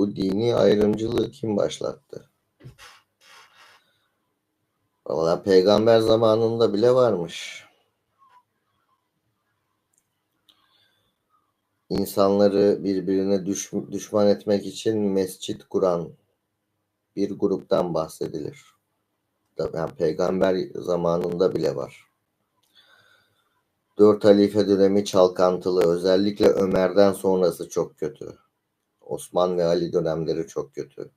Bu dini ayrımcılığı kim başlattı? Valla peygamber zamanında bile varmış. İnsanları birbirine düş, düşman etmek için mescit kuran bir gruptan bahsedilir. Yani peygamber zamanında bile var. Dört halife dönemi çalkantılı. Özellikle Ömer'den sonrası çok kötü. Osman ve Ali dönemleri çok kötü.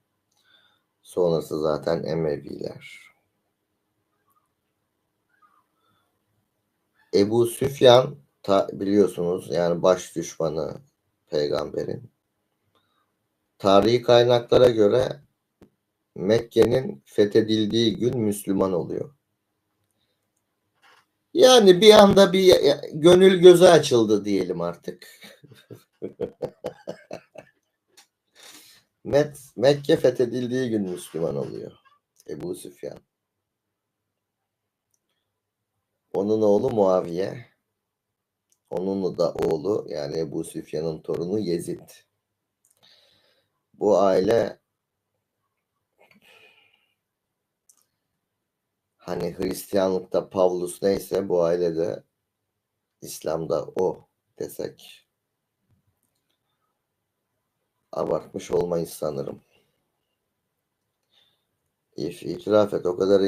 Sonrası zaten Emeviler. Ebu Süfyan ta, biliyorsunuz yani baş düşmanı peygamberin. Tarihi kaynaklara göre Mekke'nin fethedildiği gün Müslüman oluyor. Yani bir anda bir gönül gözü açıldı diyelim artık. Met, Mekke fethedildiği gün Müslüman oluyor. Ebu Süfyan. Onun oğlu Muaviye. Onun da oğlu yani Ebu Süfyan'ın torunu Yezid. Bu aile hani Hristiyanlıkta Pavlus neyse bu ailede İslam'da o desek abartmış olmayız sanırım. İf, itiraf et o kadar